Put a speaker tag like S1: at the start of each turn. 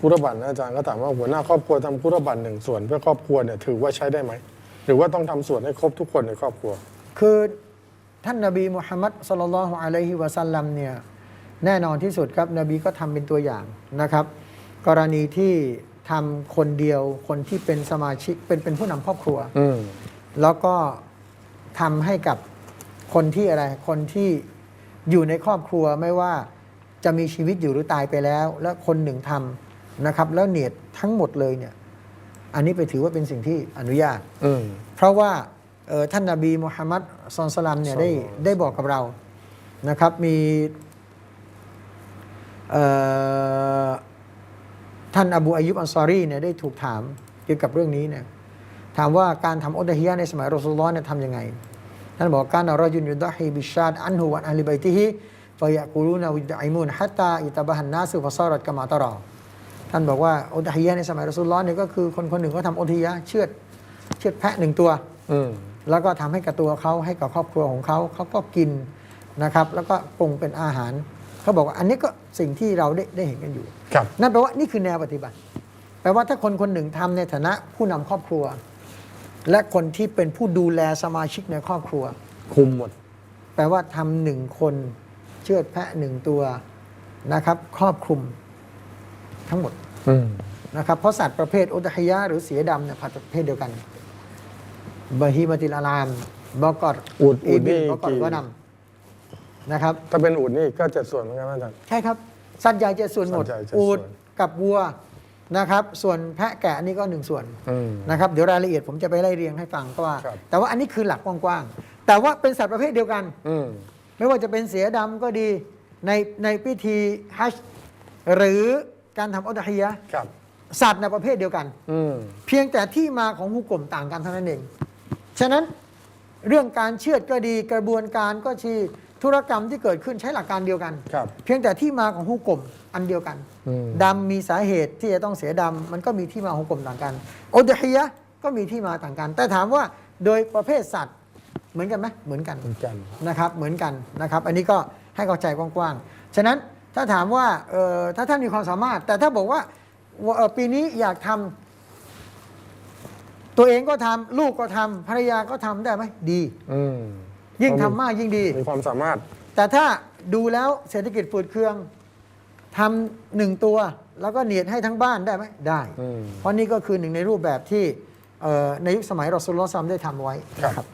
S1: กุรบันนะอาจารย์ก็ถามว่าหัวหน้าครอบครัวทำกุรบันหนึ่งส่วนเพื่อครอบครัวเนี่ยถือว่าใช้ได้ไหม หรือว่าต้องทำส่วนให้ครบทุกคนในครอบครัว
S2: คือท่านนบีมุฮัมมัดสลลัลลอฮุอะลัยฮิวะสัลลัมเนี่ยแน่นอนที่สุดครับนบีก็ทำเป็นตัวอย่างนะครับ กรณีที่ทำคนเดียวคนที่เป็นสมาชิกเป็นเป็นผู้นำครอบครัว
S1: อืม
S2: แล้วก็ทำให้กับคนที่อะไรคนที่อยู่ในครอบครัวไม่ว่าจะมีชีวิตอยู่หรือตายไปแล้ว แล้วคนหนึ่งทำ นะครับ แล้วเนียดทั้งหมดเลยเนี่ย อันนี้ไปถือว่าเป็นสิ่งที่อนุญาต
S1: อืม
S2: เพราะว่าเอ่อท่านนาบีมุฮัมมัดซอนสลัมเนี่ยได้
S1: ศ็อลลัลลอฮุ
S2: ได้บอกกับเรานะครับมีเอ่อท่านอบูอายุบอันซอรีเนี่ยได้ถูกถามเกี่ยวกับเรื่องนี้เนี่ยถามว่าการทำอุดะฮียะห์ในสมัยรอสูลุลลอฮ์เนี่ยทำยังไง ท่านบอกการนารอยุนยุดะฮีบิชาดอันฮุวันอัลลิบัยติฮิฟยะกูลูนาวิดะอิมูนฮัตตาอิตาบะฮันนาสุฟะซารัตกะมาตะรอ ท่านบอกว่าอุดะฮียะห์ในสมัยรอสูลุลลอฮ์เนี่ยก็คือคนคนหนึ่งก็ทำอุดะฮียะห์เชือดเชือดแพะหนึ่งตัว
S1: อืม
S2: แล้วก็ทำให้กับตัวเขาให้กับครอบครัวของเขาเขาก็กินนะครับ แล้วก็ปรุงเป็นอาหารเขาบอกว่าอันนี้ก็สิ่งที่เราได้ได้เห็นกันอยู่
S1: ครับ
S2: นั่นแปลว่านี่คือแนวปฏิบัติ แปลว่าถ้าคนคนหนึ่งทำในฐานะผู้นำครอบครัว และคนที่เป็นผู้ดูแลสมาชิกในครอบครัว
S1: คุมหมด
S2: แปลว่าทำหนึ่งคนเชือดแพะหนึ่งตัวนะครับ ครอบคลุม ทั้งหมด
S1: อืม
S2: นะครับเพราะสัตว์ประเภทอุตฮิยะห์หรือเสียดำเนี่ยประเภทเดียวกันบาฮีมาติลอารามบอกอด
S1: อูดอู
S2: อี
S1: ด
S2: บิ
S1: นี่
S2: นบอกอด
S1: กี่
S2: วะนำนะครับ
S1: ถ้าเป็นอูดนี่ก็เจ็ดส่วนเหมือนกันนะอาจารย์
S2: ใช่ครับ สัตว์ใหญ่เจ็ดส่วนหมด
S1: สัตว์ใหญ่เจ็ดส่วน
S2: อูดกับวัวนะครับ ส่วนแพะแกะนี่ก็หนึ่งส่วน
S1: อืม
S2: นะครับเดี๋ยวรายละเอียดผมจะไปไล่เรียงให้ฟังก็ว่า
S1: ครับ
S2: แต่ว่าอันนี้คือหลักกว้างๆ แต่ว่าเป็นสัตว์ประเภทเดียวกัน
S1: อืม
S2: ไม่ว่าจะเป็นเสือดำก็ดีในในพิธีฮัจญ์หรือ การทำอัลฮิยะห์
S1: ครับ
S2: สัตว์ในประเภทเดียวกัน
S1: อืม
S2: เพียงแต่ที่มาของฮุกกลมต่างกันเท่านั้นเอง ฉะนั้นเรื่องการเชือดก็ดีกระบวนการก็ชีธุรกรรมที่เกิดขึ้นใช้หลักการเดียวกัน
S1: ครับ
S2: เพียงแต่ที่มาของฮุกกลมอันเดียวกัน
S1: อืม
S2: ดำมีสาเหตุที่จะต้องเสียดำมันก็มีที่มาของฮุกกลมต่างกันอุดฮิยะห์ก็มีที่มาต่างกัน แต่ถามว่าโดยประเภทสัตว์เหมือนกันไหมเหมือนกัน
S1: เหมือนกัน
S2: นะครับเหมือนกันนะครับ อันนี้ก็ให้เข้าใจกว้างๆ ฉะนั้น ถ้าถามว่าเอ่อถ้าท่านมีความสามารถ แต่ถ้าบอกว่าว่าเอ่อปีนี้อยากทำตัวเองก็ทำลูกก็ทำภรรยาก็ทำได้ไหมดี
S1: อืม
S2: ยิ่งทำมากยิ่งดี
S1: มีความสามารถ
S2: แต่ถ้าดูแล้วเศรษฐกิจฝืดเคืองทำหนึ่งตัว แล้วก็เนียดให้ทั้งบ้านได้ไหมได้
S1: อืม
S2: เพราะนี่ก็คือหนึ่งในรูปแบบที่เอ่อในยุคสมัยรอสุลลอฮ์ซัมได้ทำไว้
S1: ครับ
S2: นะครับ